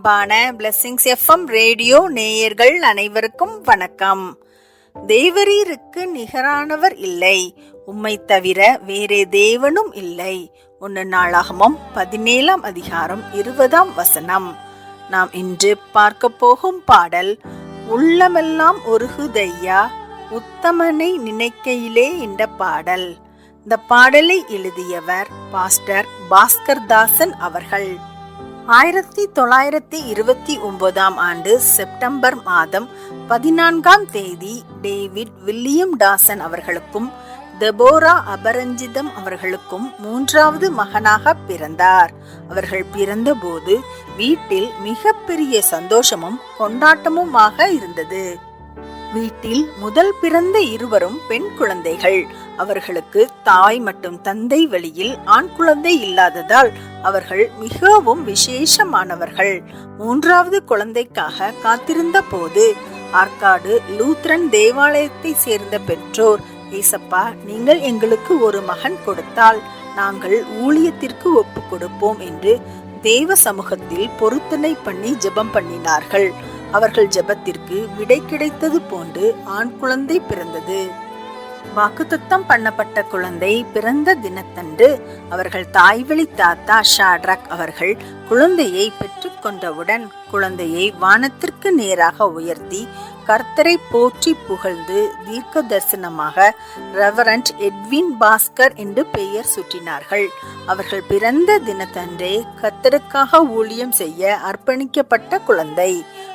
அன்பான blessings FM radio நேயர்கள் அனைவருக்கும் வணக்கம். தேவரீருக்கு நிகரானவர் இல்லை. உம்மை தவிர வேறே தேவனும் இல்லை. ஒன்று நாளாகமும் பதினேழாம் அதிகாரம் இருபதாம் வசனம். நாம் இன்று பார்க்க போகும் பாடல் உள்ளமெல்லாம் ஒருகுதையா? உத்தமனை நினைக்கையிலே இந்த பாடல். இந்த பாடலை எழுதியவர் பாஸ்டர் பாஸ்கர் தாசன் அவர்கள். ஆயிரத்தி தொள்ளாயிரத்தி இருபத்தி ஒன்பதாம் ஆண்டு செப்டம்பர் மாதம் பதினான்காம் தேதி டேவிட் வில்லியம் டாசன் அவர்களுக்கும் தெபோரா அபரஞ்சிதம் அவர்களுக்கும் மூன்றாவது மகனாக பிறந்தார். அவர்கள் பிறந்தபோது வீட்டில் மிகப்பெரிய சந்தோஷமும் கொண்டாட்டமுமாக இருந்தது. வீட்டில் முதல் பிறந்த இருவரும் பெண் குழந்தைகள். அவர்களுக்கு தாய் மற்றும் தந்தை வழியில் ஆண் குழந்தை இல்லாததால் அவர்கள் மிகவும் விசேஷமானவர்கள். மூன்றாவது குழந்தைக்காக காத்திருந்த போது ஆற்காடு லூத்ரன் தேவாலயத்தை சேர்ந்த பெற்றோர் ஏசப்பா நீங்கள் எங்களுக்கு ஒரு மகன் கொடுத்தால் நாங்கள் ஊழியத்திற்கு ஒப்பு கொடுப்போம் என்று தேவ சமூகத்தில் பொருத்தனை பண்ணி ஜெபம் பண்ணினார்கள். அவர்கள் ஜெபத்திற்கு விடை கிடைத்தது போன்று ஆண் குழந்தை பிறந்தது. வாக்குத்தத்தம் பண்ணப்பட்ட குழந்தை பிறந்த தினத்தன்று அவர்கள் தாய்வழி தாத்தா ஷாட்ராக் அவர்கள் குழந்தையை பெற்றுக்கொண்டவுடன் குழந்தையை வானத்திற்கு நேராக உயர்த்தி கர்த்தரை போற்றி புகழ்ந்து தீர்க்க தரிசனமாக ரெவரண்ட் எட்வின் பாஸ்கர் என்று பெயர் சுற்றினார்கள் அவர்கள் பிறந்த தினத்தன்றே கர்த்தருக்காக ஊழியம் செய்ய அர்ப்பணிக்கப்பட்ட குழந்தை.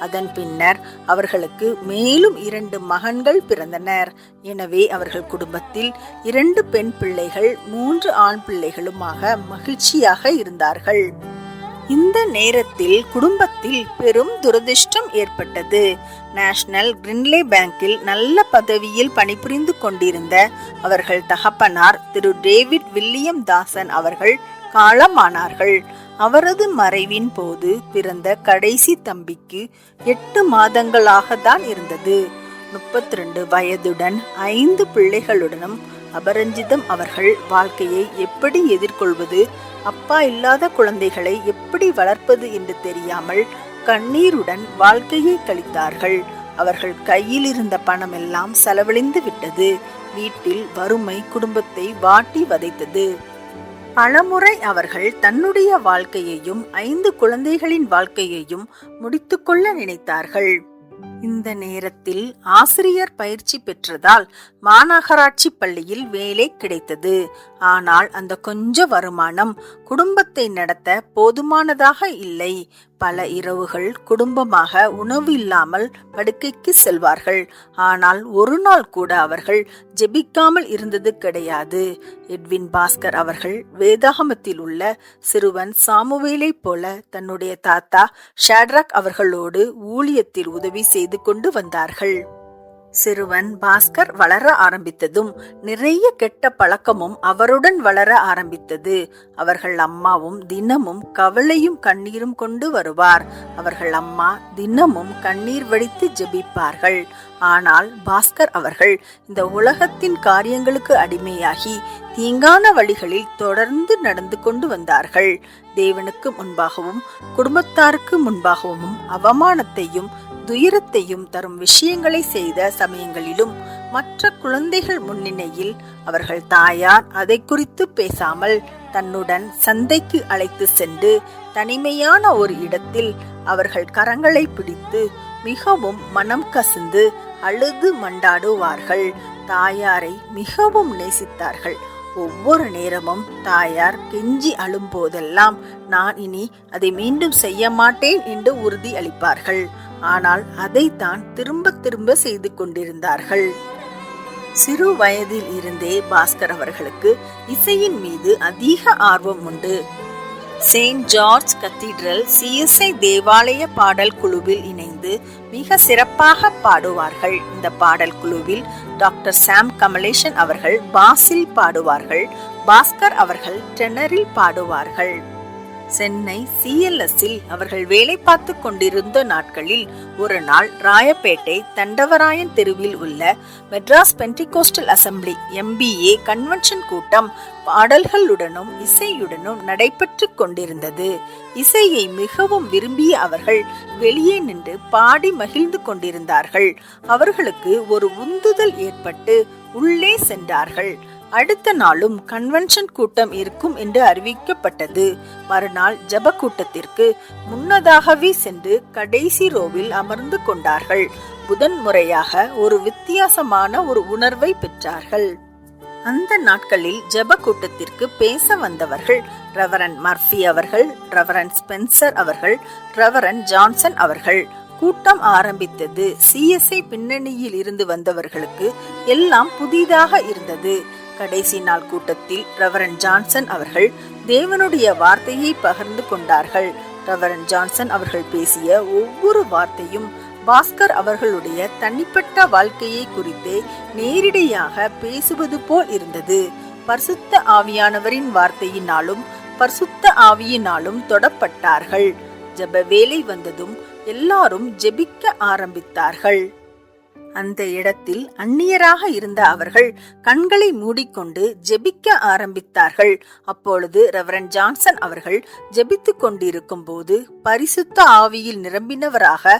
அதன் பின்னர் அவர்களுக்கு மேலும் இரண்டு மகன்கள் பிறந்தனர். எனவே அவர்கள் குடும்பத்தில் இரண்டு பெண் பிள்ளைகள் மூன்று ஆண் பிள்ளைகளுமாக மகிழ்ச்சியாக இருந்தார்கள். இந்த நேரத்தில் குடும்பத்தில் பெரும் துரதிர்ஷ்டம் ஏற்பட்டது. நேஷனல் கிரின்லே பேங்கில் நல்ல பதவியில் பணிபுரிந்து கொண்டிருந்த அவர்கள் தகப்பனார் திரு டேவிட் வில்லியம் தாசன் அவர்கள் காலமானார்கள். அவரது மறைவின் போது பிறந்த கடைசி தம்பிக்கு எட்டு மாதங்களாக தான் இருந்தது. முப்பத்தி ரெண்டு வயதுடன் ஐந்து பிள்ளைகளுடனும் அபரஞ்சிதம் அவர்கள் வாழ்க்கையை எப்படி எதிர்கொள்வது அப்பா இல்லாத குழந்தைகளை எப்படி வளர்ப்பது என்று தெரியாமல் கண்ணீருடன் வாழ்க்கையை கழித்தார்கள். அவர்கள் கையில் இருந்த பணம் எல்லாம் செலவழிந்து விட்டது. வீட்டில் வறுமை குடும்பத்தை வாட்டி வதைத்தது. பலமுறை அவர்கள் தன்னுடைய வாழ்க்கையையும் ஐந்து குழந்தைகளின் வாழ்க்கையையும் முடித்துக்கொள்ள நினைத்தார்கள். இந்த நேரத்தில் ஆசிரியர் பயிற்சி பெற்றதால் மாநகராட்சி பள்ளியில் வேலை கிடைத்தது. ஆனால் அந்த கொஞ்ச வருமானம் குடும்பத்தை நடத்த போதுமானதாக இல்லை. பல இரவுகள் குடும்பமாக உணவு இல்லாமல் படுக்கைக்கு செல்வார்கள். ஆனால் ஒரு நாள் கூட அவர்கள் ஜெபிக்காமல் இருந்தது கிடையாது. எட்வின் பாஸ்கர் அவர்கள் வேதாகமத்தில் உள்ள சிறுவன் சாமுவேலை போல தன்னுடைய தாத்தா ஷாட்ராக் அவர்களோடு ஊழியத்தில் உதவி செய்து கொண்டு வந்தார்கள். சிறுவன் பாஸ்கர் வளர ஆரம்பித்ததும் நிறைய கெட்ட பழக்கமும் அவருடன் வளர ஆரம்பித்தது. அவர்கள் அம்மாவும் தினமும் கவலையும் கண்ணீரும் கொண்டு வருவார். அவர்கள் அம்மா தினமும் கண்ணீர் வடித்து ஜெபிப்பார்கள். ஆனால் பாஸ்கர் அவர்கள் இந்த உலகத்தின் காரியங்களுக்கு அடிமையாகி தீங்கான வழிகளில் தொடர்ந்து நடந்து கொண்டு வந்தார்கள். தேவனுக்கு முன்பாகவும் குடும்பத்தாருக்கு முன்பாகவும் அவமானத்தையும் துயரத்தையும் தரும் விஷயங்களை செய்த சமயங்களிலும் மற்ற குழந்தைகள் முன்னிலையில் அவர்கள் தாயார் அதை குறித்து பேசாமல் தன்னுடன் சந்தைக்கு அழைத்து சென்று தனிமையான ஒரு இடத்தில் அவர்கள் கரங்களை பிடித்து மிகவும் மனம் கசிந்து அழுது மண்டாடுவார்கள். தாயாரை மிகவும் நேசித்தார்கள். ஒவ்வொரு நேரமும் தாயார் கெஞ்சி அழும்போதெல்லாம் நான் இனி அதை மீண்டும் செய்ய மாட்டேன் என்று உறுதி அளிப்பார்கள். ஆனால் அதைத்தான் திரும்ப திரும்ப செய்து கொண்டிருந்தார்கள். சிறு வயதில் இருந்தே பாஸ்கர் அவர்களுக்கு இசையின் மீது அதிக ஆர்வம் உண்டு. செயின்ட் ஜார்ஜ் கத்தீட்ரல் சிஎஸ்ஐ தேவாலய பாடல் குழுவில் இணைந்து மிக சிறப்பாக பாடுவார்கள். இந்த பாடல் குழுவில் டாக்டர் சாம் கமலேஷன் அவர்கள் பாஸில் பாடுவார்கள் பாஸ்கர் அவர்கள் டெனரில் பாடுவார்கள். சென்னை சிஎல்எஸ்ஸில் அவர்கள் வேலை பார்த்து கொண்டிருந்த நாட்களில் ஒரு நாள் ராயப்பேட்டை தண்டவராயன் தெருவில் உள்ள Madras Pentecostal assembly MPA convention கூட்டம் பாடல்களுடனும் இசையுடனும் நடைபெற்று கொண்டிருந்தது. இசையை மிகவும் விரும்பிய அவர்கள் வெளியே நின்று பாடி மகிழ்ந்து கொண்டிருந்தார்கள். அவர்களுக்கு ஒரு உந்துதல் ஏற்பட்டு உள்ளே சென்றார்கள். அடுத்த நாளும் கன்வென்ஷன் கூட்டம் இருக்கும் என்று அறிவிக்கப்பட்டது. மறுநாள் ஜப கூட்டத்திற்கு முன்னதாகவே சென்று கடைசி ரோவில் அமர்ந்து கொண்டார்கள். புதன் முறையாக ஒரு வித்தியாசமான ஒரு உணர்வை பெற்றார்கள். அந்த நாட்களில் ஜப கூட்டத்திற்கு பேச வந்தவர்கள் ரெவரன் மர்ஃபி அவர்கள் ரெவரன் ஸ்பென்சர் அவர்கள் ரெவரன் ஜான்சன் அவர்கள். கூட்டம் ஆரம்பித்தது. சிஎஸ்ஐ பின்னணியில் இருந்து வந்தவர்களுக்கு எல்லாம் புதிதாக இருந்தது. கடைசி நாள் கூட்டத்தில் ரெவரன் ஜான்சன் அவர்கள் தேவனுடைய வார்த்தையை பகிர்ந்து கொண்டார்கள். ரெவரன் ஜான்சன் அவர்கள் பேசிய ஒவ்வொரு வார்த்தையும் பாஸ்கர் அவர்களுடைய தனிப்பட்ட வாழ்க்கையை குறித்து நேரிடையாக பேசுவது போல் இருந்தது. பரிசுத்த ஆவியானவரின் வார்த்தையினாலும் பரிசுத்த ஆவியினாலும் தொடப்பட்டார்கள். ஜெப வேலை வந்ததும் எல்லாரும் ஜெபிக்க ஆரம்பித்தார்கள். அந்த இடத்தில் அந்நியராக இருந்த அவர்கள் கண்களை மூடிக்கொண்டு ஜெபிக்க ஆரம்பித்தார்கள். அப்பொழுது ரெவரன் ஜான்சன் அவர்கள் ஜெபித்துக் கொண்டிருக்கும் போது பரிசுத்த ஆவியில் நிரம்பினவராக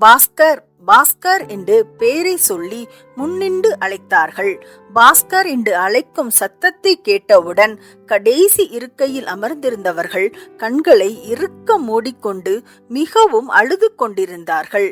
பாஸ்கர் பாஸ்கர் என்று பெயரை சொல்லி முன்னின்று அழைத்தார்கள். பாஸ்கர் என்று அழைக்கும் சத்தத்தை கேட்டவுடன் கடைசி இருக்கையில் அமர்ந்திருந்தவர்கள் கண்களை இறுக்க மூடிக்கொண்டு மிகவும் அழுது கொண்டிருந்தார்கள்.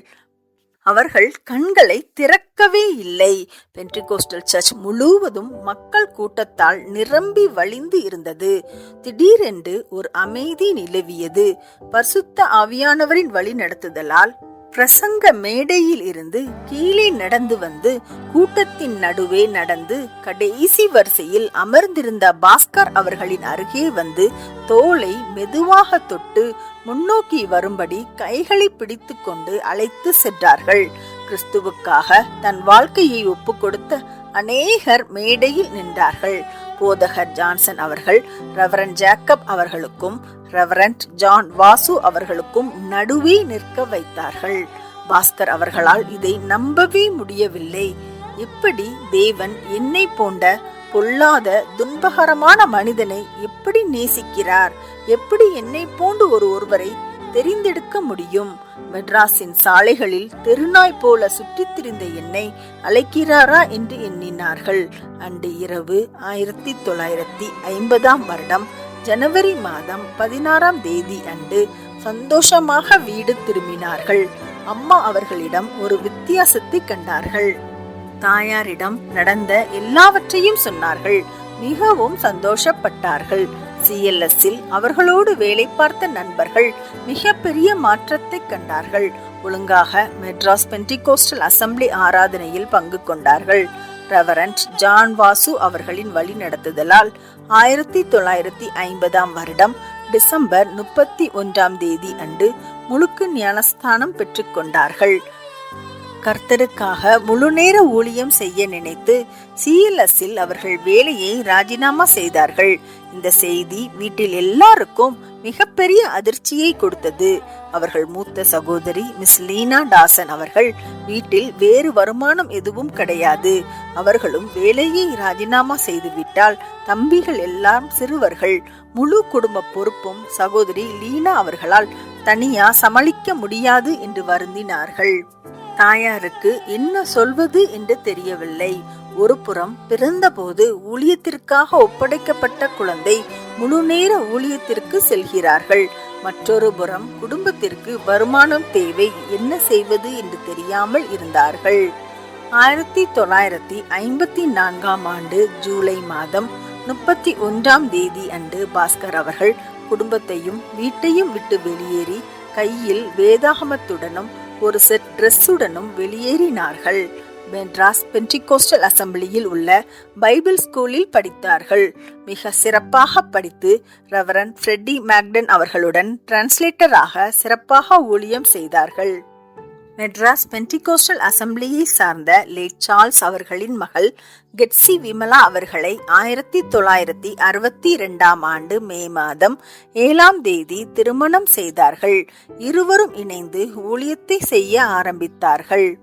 அவர்கள் கண்களை திறக்கவே இல்லை. பென்ட்ரிகோஸ்டல் சர்ச் முழுவதும் மக்கள் கூட்டத்தால் நிரம்பி வழிந்து இருந்தது. திடீரென்று ஒரு அமைதி நிலவியது. பரிசுத்த ஆவியானவரின் வழி நடத்துதலால் பிரசங்க மேடையில் இருந்து கீழே நடந்து வந்து கூட்டத்தின் நடுவே நடந்து கடைசி வரிசையில் அமர்ந்திருந்த பாஸ்கர் அவர்களின் அருகே வந்து தோலை மெதுவாக தொட்டு முன்னோக்கி வரும்படி கைகளை பிடித்து கொண்டு அழைத்து சென்றார்கள். கிறிஸ்துவுக்காக தன் வாழ்க்கையை ஒப்பு கொடுத்த அநேகர் மேடையில் நின்றார்கள். போதகர் ஜான்சன் அவர்கள் ரெவரன் ஜேக்கப் அவர்களுக்கும் ரெவரண்ட் ஜான் வாசு அவர்களுக்கும் நடுவே நிற்க வைத்தார்கள். பாஸ்கர் அவர்களால் இதை நம்பவே முடியவில்லை. எப்படி தேவன் என்னை போன்ற பொல்லாத துன்பகரமான மனிதனை எப்படி நேசிக்கிறார்? எப்படி என்னை போன்று ஒரு ஒருவரை தெரிந்தெடுக்க முடியும்? மெட்ராஸின் சாலைகளில் தெருநாய் போல சுற்றித் திரிந்த என்னை அழைக்கிறாரா என்று எண்ணினார்கள். அன்று இரவு ஆயிரத்தி தொள்ளாயிரத்தி ஐம்பதாம் வருடம் ஜனவரி மாதம் பதினாறாம் தேதி அன்று சந்தோஷமாக வீடு திரும்பினார்கள். அம்மா அவர்களிடம் ஒரு வித்தியாசத்தை கண்டார்கள். தாயாரிடம் நடந்த எல்லாவற்றையும் சொன்னார்கள். மிகவும் சந்தோஷப்பட்டார்கள். சிஎல்எஸ்ஸில் அவர்களோடு வேலை பார்த்த நண்பர்கள் மிகப்பெரிய மாற்றத்தை கண்டார்கள். ஒழுங்காக மெட்ராஸ் பென்டிகோஸ்டல் அசம்பிளி ஆராதனையில் பங்கு கொண்டார்கள். ரெவரண்ட் ஜான் வாசு அவர்களின் வழி நடத்துதலால் ஆயிரத்தி தொள்ளாயிரத்தி ஐம்பதாம் வருடம் டிசம்பர் முப்பத்தி ஒன்றாம் தேதி அன்று முழுக்கு ஞானஸ்தானம் பெற்றுக்கொண்டார்கள் கர்த்தருக்காக முழுநேர ஊழியம் செய்ய நினைத்து சிஎல்எஸ்ஸில் அவர்கள் வேலையை ராஜினாமா செய்தார்கள். இந்த செய்தி வீட்டில் எல்லாருக்கும் மிகப்பெரிய அதிர்ச்சியை கொடுத்தது. அவர்கள் மூத்த சகோதரி மிஸ் லீனா டாசன் அவர்கள் வீட்டில் வேறு வருமானம் எதுவும் கிடையாது. அவர்களும் வேலையை ராஜினாமா செய்துவிட்டால் தம்பிகள் எல்லாம் சிறுவர்கள். முழு குடும்ப பொறுப்பும் சகோதரி லீனா அவர்களால் தனியா சமாளிக்க முடியாது என்று வருந்தினார்கள். தாயாருக்கு என்ன சொல்வது என்று தெரியவில்லை. ஒரு புறம் பிறந்தபோது ஊழியத்திற்காக ஒப்படைக்கப்பட்ட குழந்தை முழுநேர ஊழியத்திற்கு செல்கிறார்கள். மற்றொரு புறம் குடும்பத்திற்கு வருமானம் தேவை என்ன செய்வது என்று தெரியாமல் இருந்தார்கள். ஆயிரத்தி தொள்ளாயிரத்தி ஐம்பத்தி நான்காம் ஆண்டு ஜூலை மாதம் முப்பத்தி ஒன்றாம் தேதி அன்று பாஸ்கர் அவர்கள் குடும்பத்தையும் வீட்டையும் விட்டு வெளியேறி கையில் வேதாகமத்துடனும் ஒரு செட் ட்ரெஸ்ஸுடனும் வெளியேறினார்கள். மெட்ராஸ் பென்டிகோஸ்டல் அசம்பிளியில் உள்ள பைபிள் ஸ்கூலில் படித்தார்கள். மிக சிறப்பாக படித்து ரெவரன் ஃப்ரெட்டி மேக்டன் அவர்களுடன் டிரான்ஸ்லேட்டராக சிறப்பாக ஊழியம் செய்தார்கள். மெட்ராஸ் பென்டிகோஸ்டல் அசம்பிளியை சார்ந்த லேட் சார்ல்ஸ் அவர்களின் மகள் கெட்சி விமலா அவர்களை ஆயிரத்தி தொள்ளாயிரத்தி அறுபத்தி இரண்டாம் ஆண்டு மே மாதம் ஏழாம் தேதி திருமணம் செய்தார்கள். இருவரும் இணைந்து ஊழியத்தை செய்ய ஆரம்பித்தார்கள்.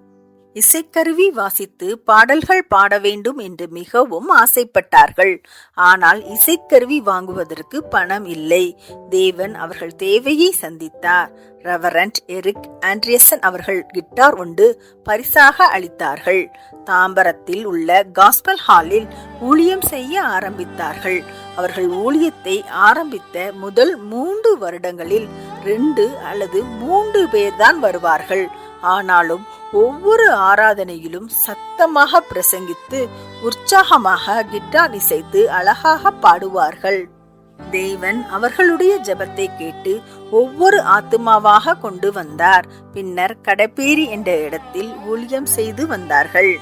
இசைக்கருவி வாசித்து பாடல்கள் பாட வேண்டும் என்று மிகவும் ஆசைப்பட்டார்கள். ஆனால் இசைக்கருவி வாங்குவதற்கு பணம் இல்லை. தேவன் அவர்கள் தேவையை சந்தித்தார். ரெவரண்ட் எரிக் ஆண்ட்ரியசன் அவர்கள் கிட்டார் உண்டு பரிசாக அளித்தார்கள். தாம்பரத்தில் உள்ள காஸ்பல் ஹாலில் ஊழியம் செய்ய ஆரம்பித்தார்கள். அவர்கள் ஊழியத்தை ஆரம்பித்த முதல் மூன்று வருடங்களில் ரெண்டு அல்லது மூன்று பேர்தான் வருவார்கள். ஆனாலும் ஒவ்வொரு ஆராதனையிலும் சத்தமாக பிரசங்கித்து உற்சாகமாக கிட்டார் இசைத்து அழகாக பாடுவார்கள். தேவன் அவர்களுடைய ஜெபத்தை கேட்டு ஒவ்வொரு ஆத்துமாவாக கொண்டு வந்தார். பின்னர் கடப்பேரி என்ற இடத்தில் ஊழியம் செய்து வந்தார்கள்.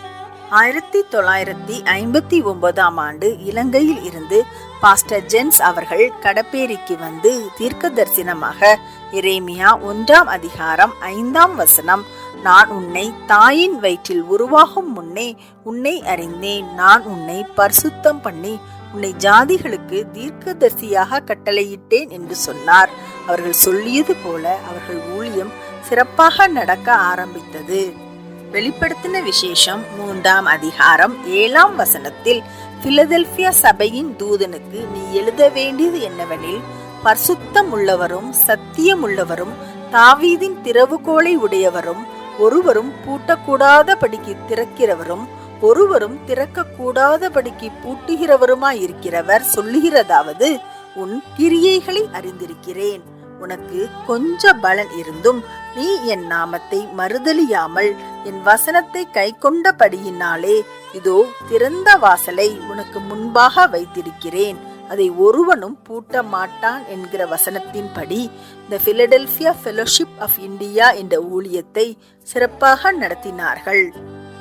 ஆயிரத்தி தொள்ளாயிரத்தி ஐம்பத்தி ஒன்பதாம் ஆண்டு இலங்கையில் இருந்து பாஸ்டர் ஜென்ஸ் அவர்கள் கடப்பேரிக்கு வந்து தீர்க்க தரிசனமாக இரேமியா ஒன்றாம் அதிகாரம் ஐந்தாம் வசனம் நான் உன்னை தாயின் வயிற்றில் உருவாகும் முன்னே உன்னை அறிந்தேன். நான் உன்னை பரிசுத்தம் பண்ணி உன்னை ஜாதிகளுக்கு தீர்க்கதரிசியாக கட்டளையிட்டேன் என்று சொன்னார். அவர்கள் சொல்லியது போல அவர்கள் ஊழியம் சிறப்பாக நடக்க ஆரம்பித்தது. வெளிப்படுத்தின விசேஷம் மூன்றாம் அதிகாரம் ஏழாம் வசனத்தில் பிலதெல்பியா சபையின் தூதனுக்கு நீ எழுத வேண்டியது என்னவெனில் பர்சுத்தம் உள்ளவரும் சத்தியம் உள்ளவரும் தாவீதின் திறவுகோலை உடையவரும் ஒருவரும் பூட்டக்கூடாதபடிக்கு திறக்கிறவரும் ஒருவரும் திறக்கக்கூடாதபடிக்கு பூட்டுகிறவருமாயிருக்கிறவர் சொல்லுகிறதாவது உன் கிரியைகளை அறிந்திருக்கிறேன். உனக்கு கொஞ்ச பலன் இருந்தும் நீ என் நாமத்தை மறுதலியாமல் என் வசனத்தை கை கொண்டபடியினாலே இதோ திறந்த வாசலை உனக்கு முன்பாக வைத்திருக்கிறேன். அதை ஒருவனும் பூட்ட மாட்டான் என்கிற வசனத்தின்படி இந்த பிலடெல்பியா ஃபெலோஷிப் ஆஃப் இந்தியா என்ற ஊழியத்தை சிறப்பாக நடத்தினார்கள்.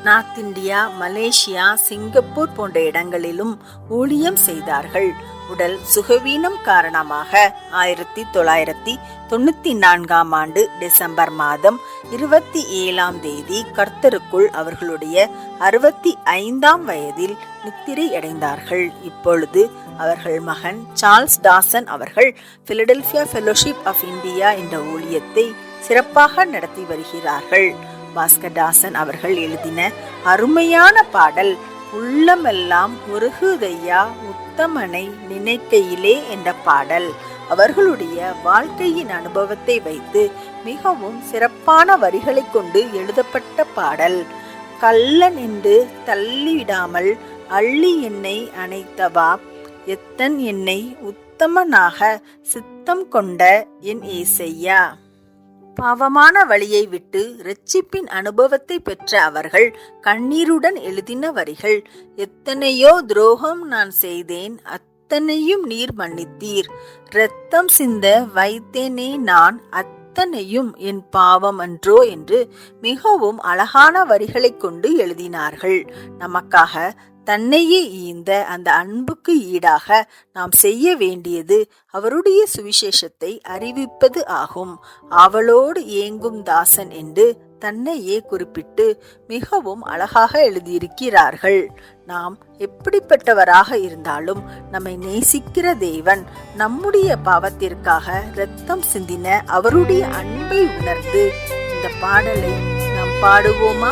நார்த் இந்தியா மலேசியா சிங்கப்பூர் போன்ற இடங்களிலும் ஊழியம் செய்தார்கள். உடல் சுகவீனம் காரணமாக ஆயிரத்தி தொள்ளாயிரத்தி தொண்ணூத்தி நான்காம் ஆண்டு டிசம்பர் மாதம் இருபத்தி ஏழாம் தேதி கர்த்தருக்குள் அவர்களுடைய அறுபத்தி ஐந்தாம் வயதில் நித்திரை அடைந்தார்கள். இப்பொழுது அவர்கள் மகன் சார்ல்ஸ் டாசன் அவர்கள் பிலடெல்பியா ஃபெலோஷிப் ஆஃப் இந்தியா என்ற ஊழியத்தை சிறப்பாக நடத்தி வருகிறார்கள். பாஸ்கர்தாசன் அவர்கள் எழுதின அருமையான பாடல் உள்ளமெல்லாம் உருகுதையா உத்தமனை நினைக்கையிலே என்ற பாடல். அவர்களுடைய வாழ்க்கையின் அனுபவத்தை வைத்து மிகவும் சிறப்பான வரிகளை கொண்டு எழுதப்பட்ட பாடல். கள்ளன் என்று தள்ளிவிடாமல் அள்ளி என்னை அணைத்தவா? எத்தன் என்னை உத்தமனாக சித்தம் கொண்ட என் ஏசையா பாவமான வழியை விட்டு இரட்சிப்பின் அனுபவத்தை பெற்ற அவர்கள் கண்ணீருடன் எழுதின வரிகள். எத்தனையோ துரோகம் நான் செய்தேன் அத்தனையும் நீர் மன்னித்தீர். இரத்தம் சிந்த வைத்தேனே நான் அத்தனையும் என் பாவம் அன்றோ என்று மிகவும் அழகான வரிகளை கொண்டு எழுதினார்கள். நமக்காக தன்னையே ஈந்த அந்த அன்புக்கு ஈடாக நாம் செய்ய வேண்டியது அவருடைய சுவிசேஷத்தை அறிவிப்பது ஆகும். அவளோடு ஏங்கும் தாசன் என்று தன்னையே குறிப்பிட்டு மிகவும் அழகாக எழுதியிருக்கிறார்கள். நாம் எப்படிப்பட்டவராக இருந்தாலும் நம்மை நேசிக்கிற தேவன் நம்முடைய பாவத்திற்காக ரத்தம் சிந்தின அவருடைய அன்பை உணர்ந்து இந்த பாடலை நாம் பாடுவோமா?